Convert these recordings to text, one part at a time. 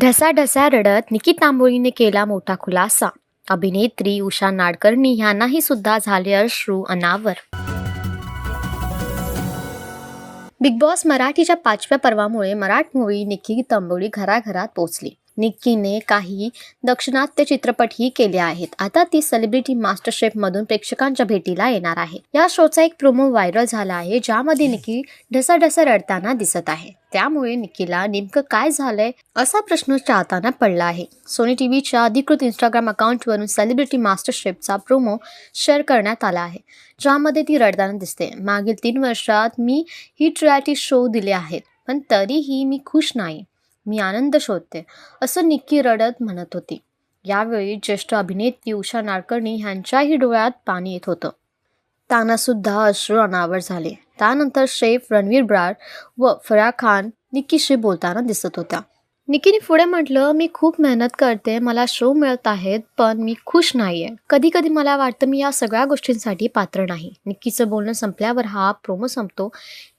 ढसाढसा रडत निकी तांबोळीने केला मोठा खुलासा. अभिनेत्री उषा नाडकर्णी ह्यांनाही सुद्धा झाले अश्रू अनावर. बिग बॉस मराठीच्या पाचव्या पर्वामुळे मराठमोळी निक्की तांबोळी घराघरात पोहोचली निक्कीने काही दक्षिणात्य चित्रपटही केले आहेत. आता ती सेलिब्रिटी मास्टर शेफ मधून प्रेक्षकांच्या भेटीला येणार आहे. या शोचा एक प्रोमो व्हायरल झाला आहे ज्यामध्ये निक्की ढसाढसा रडताना दिसत आहे. त्यामुळे निकीला नेमकं काय झालंय असा प्रश्न चाहताना पडला आहे. सोनी टीव्हीच्या अधिकृत इंस्टाग्राम अकाउंटवरून सेलिब्रिटी मास्टर शेफचा प्रोमो शेअर करण्यात आला आहे ज्यामध्ये ती रडताना दिसते. मागील तीन वर्षात मी ही रियालिटी शो दिले आहेत पण तरीही मी खुश नाही. मी आनंद शोधते असं निक्की रडत म्हणत होती. यावेळी ज्येष्ठ अभिनेत्री उषा नाडकर्णी ह्यांच्याही डोळ्यात पाणी येत होतं. त्यांनासुद्धा अश्रू अनावर झाले. त्यानंतर शेफ रणवीर ब्रार व फराह खान निक्कीशी बोलताना दिसत होत्या. निक्कीने पुढे म्हटलं मी खूप मेहनत करते मला शो मिळत आहेत पण मी खुश नाहीये. कधी कधी मला वाटतं मी या सगळ्या गोष्टींसाठी पात्र नाही. निक्कीचं बोलणं संपल्यावर हा प्रोमो संपतो.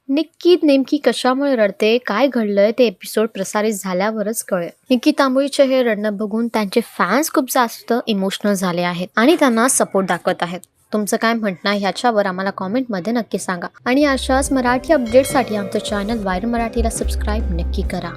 निक्की नेमकी कशामुळे रडते काय घडलंय ते एपिसोड प्रसारित झाल्यावरच कळेल. निक्की तांबोळीचे हे रडणं बघून त्यांचे फॅन्स खूप जास्त इमोशनल झाले आहेत आणि त्यांना सपोर्ट दाखवत आहेत. तुमचं काय म्हणणं आहे ह्याच्यावर आम्हाला कॉमेंटमध्ये नक्की सांगा. आणि अशाच मराठी अपडेटसाठी आमचं चॅनल वायर मराठीला सबस्क्राईब नक्की करा.